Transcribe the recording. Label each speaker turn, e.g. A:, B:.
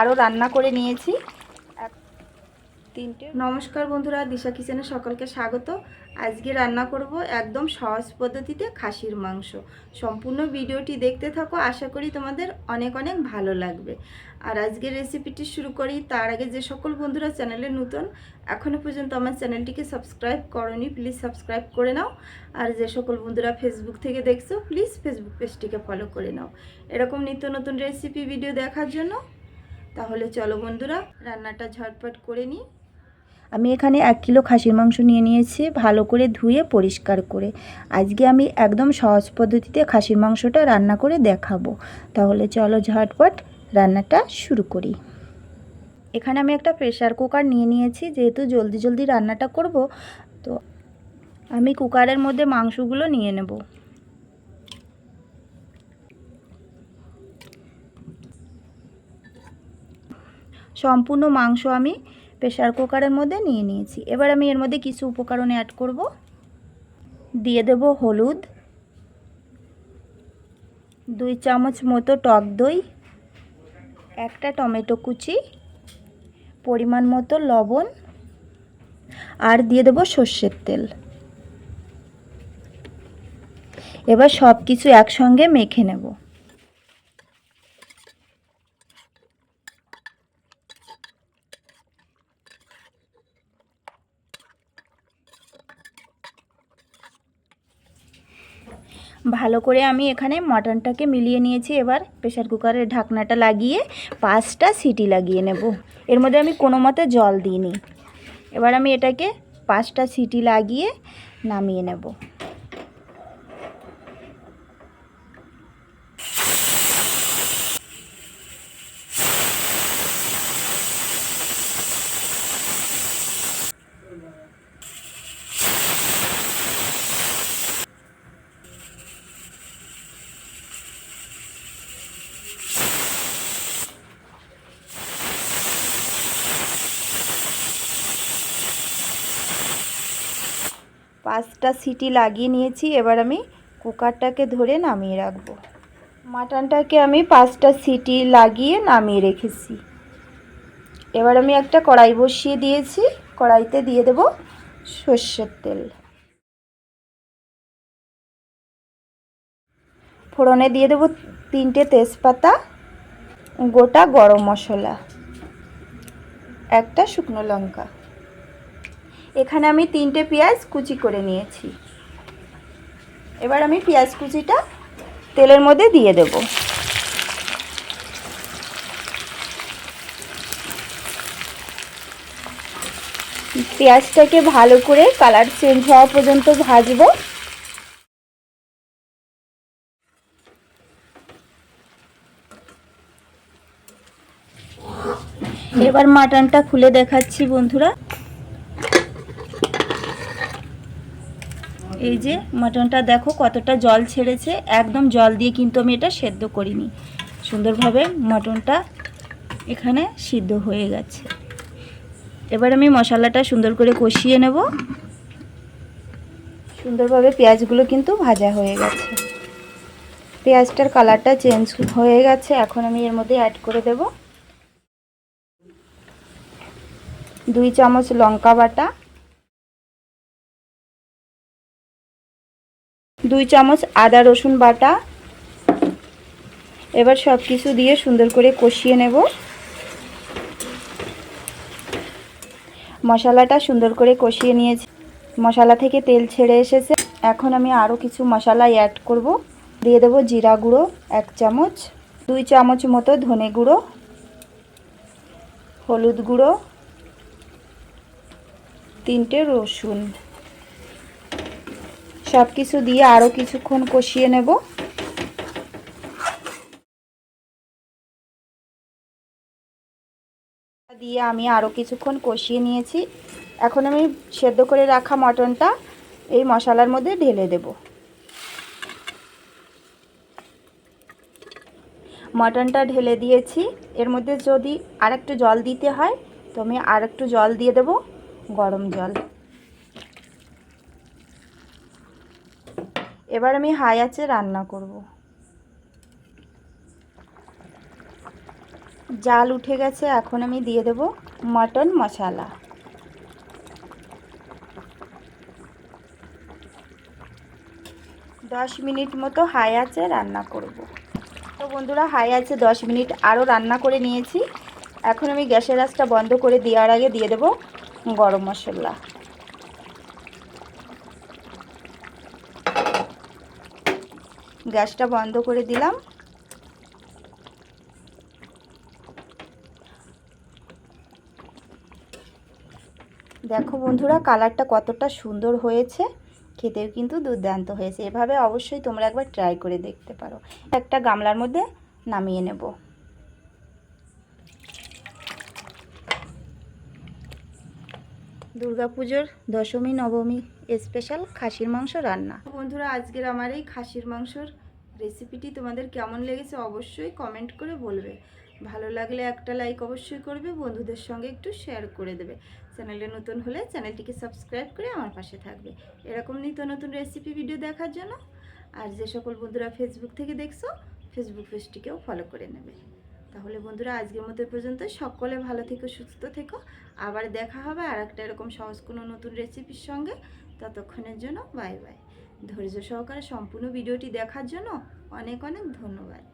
A: আরও রান্না করে নিয়েছি। তিনটে। নমস্কার বন্ধুরা, দিশা কিচেনে সকলকে স্বাগত। আজকে রান্না করব একদম সহজ পদ্ধতিতে খাসির মাংস। সম্পূর্ণ ভিডিওটি দেখতে থাকো, আশা করি তোমাদের অনেক অনেক ভালো লাগবে। আর আজকের রেসিপিটি শুরু করি। তার আগে যে সকল বন্ধুরা চ্যানেলে নতুন এখনও পর্যন্ত আমার চ্যানেলটিকে সাবস্ক্রাইব করনি, প্লিজ সাবস্ক্রাইব করে নাও। আর যে সকল বন্ধুরা ফেসবুক থেকে দেখছ, প্লিজ ফেসবুক পেজটিকে ফলো করে নাও। এরকম নিত্য নতুন রেসিপি ভিডিও দেখার জন্য তাহলে চলো বন্ধুরা, রান্নাটা ঝটপট করে নিই। আমি এখানে এক কিলো খাসির মাংস নিয়ে নিয়েছি, ভালো করে ধুয়ে পরিষ্কার করে। আজকে আমি একদম সহজ পদ্ধতিতে খাসির মাংসটা রান্না করে দেখাবো। তাহলে চলো ঝটপট রান্নাটা শুরু করি। এখানে আমি একটা প্রেশার কুকার নিয়ে নিয়েছি, যেহেতু জলদি জলদি রান্নাটা করব, তো আমি কুকারের মধ্যে মাংসগুলো নিয়ে নেব। সম্পূর্ণ মাংস আমি প্রেসার কুকারের মধ্যে নিয়ে নিয়েছি। এবার আমি এর মধ্যে কিছু উপকরণ অ্যাড করব। দিয়ে দেব হলুদ, দুই চামচ মতো টক দই, একটা টমেটো কুচি, পরিমাণ মতো লবণ, আর দিয়ে দেব সর্ষের তেল। এবার সব কিছু একসঙ্গে মেখে নেব। ভালো করে আমি এখানে মাটনটাকে মিলিয়ে নিয়েছি এবার প্রেশার কুকারের ঢাকনাটা লাগিয়ে পাঁচটা সিটি লাগিয়ে নেব। এর মধ্যে আমি কোনো মতে জল দিইনি। এবার আমি এটাকে পাঁচটা সিটি লাগিয়ে নামিয়ে নেব। পাঁচটা সিটি লাগিয়ে নিয়েছি, এবার আমি কুকারটাকে ধরে নামিয়ে রাখব। মাটনটাকে আমি পাঁচটা সিটি লাগিয়ে নামিয়ে রেখেছি। এবার আমি একটা কড়াই বসিয়ে দিয়েছি, কড়াইতে দিয়ে দেব সর্ষের তেল। ফোড়নে দিয়ে দেব তিনটে তেজপাতা, গোটা গরম মশলা, একটা শুকনো লঙ্কা। এখানে আমি তিনটে পেঁয়াজ কুচি করে নিয়েছি। এবার আমি পেঁয়াজ কুচিটা তেলের মধ্যে দিয়ে দেব। পেঁয়াজটাকে ভালো করে কালার চেঞ্জ হওয়া পর্যন্ত ভাজবো। এবার মাটনটা খুলে দেখাচ্ছি বন্ধুরা। এই যে মাটনটা দেখো কতটা জল ছেড়েছে। একদম জল দিয়ে কিন্তু আমি এটা সেদ্ধ করিনি। সুন্দরভাবে মটনটা এখানে সিদ্ধ হয়ে গেছে। এবার আমি মশলাটা সুন্দর করে কষিয়ে নেব। সুন্দরভাবে পেঁয়াজগুলো কিন্তু ভাজা হয়ে গেছে। পেঁয়াজটার কালারটা চেঞ্জ হয়ে গেছে। এখন আমি এর মধ্যে অ্যাড করে দেব। দুই চামচ লঙ্কা বাটা। দুই চামচ আদা রসুন বাটা। এবার সব কিছু দিয়ে সুন্দর করে কষিয়ে নেব। মশলাটা সুন্দর করে কষিয়ে নিয়েছি। মশলা থেকে তেল ছেড়ে এসেছে। এখন আমি আরও কিছু মশলা অ্যাড করব। দিয়ে দেব জিরা গুঁড়ো, এক চামচ। দুই চামচ মতো ধনে গুঁড়ো, হলুদ গুঁড়ো, তিনটে রসুন। সব কিছু দিয়ে আরও কিছুক্ষণ কষিয়ে নেব। দিয়ে আমি আরও কিছুক্ষণ কষিয়ে নিয়েছি। এখন আমি সেদ্ধ করে রাখা মটনটা এই মশলার মধ্যে ঢেলে দেব। মটনটা ঢেলে দিয়েছি। এর মধ্যে যদি আরেকটু জল দিতে হয়, তো আমি আরেকটু জল দিয়ে দেব, গরম জল। এবার আমি হাই আঁচে রান্না করব। জাল উঠে গেছে, এখন আমি দিয়ে দেব মটন মশলা। দশ মিনিট মতো হাই আছে রান্না করব। তো বন্ধুরা, হাই আছে দশ মিনিট আরও রান্না করে নিয়েছি। এখন আমি গ্যাসের আঁচটা বন্ধ করে দেওয়ার আগে দিয়ে দেব গরম মশলা। গ্যাসটা বন্ধ করে দিলাম। দেখো বন্ধুরা, কালারটা কতটা সুন্দর হয়েছে। খেতেও কিন্তু দুর্দান্ত হয়েছে। এভাবে অবশ্যই তোমরা একবার ট্রাই করে দেখতে পারো। একটা গামলার মধ্যে নামিয়ে নেব। দুর্গাপুজোর দশমী, নবমী স্পেশাল খাসির মাংস রান্না। বন্ধুরা, আজকের আমার এই খাসির মাংসর রেসিপিটি তোমাদের কেমন লেগেছে অবশ্যই কমেন্ট করে বলবে। ভালো লাগলে একটা লাইক অবশ্যই করবে, বন্ধুদের সঙ্গে একটু শেয়ার করে দেবে। চ্যানেলে নতুন হলে চ্যানেলটিকে সাবস্ক্রাইব করে আমার পাশে থাকবে। এরকম নিত্য নতুন রেসিপি ভিডিও দেখার জন্য, আর যে সকল বন্ধুরা ফেসবুক থেকে দেখছ ফেসবুক পেজটিকেও ফলো করে নেবে। তাহলে বন্ধুরা, আজকের মতো পর্যন্ত। সকলে ভালো থেকো, সুস্থ থেকো। আবার দেখা হবে আর একটা এরকম সহজ কোনো নতুন রেসিপির সঙ্গে। ততক্ষণের জন্য বাই বাই। ধৈর্য সহকারে সম্পূর্ণ ভিডিওটি দেখার জন্য অনেক অনেক ধন্যবাদ।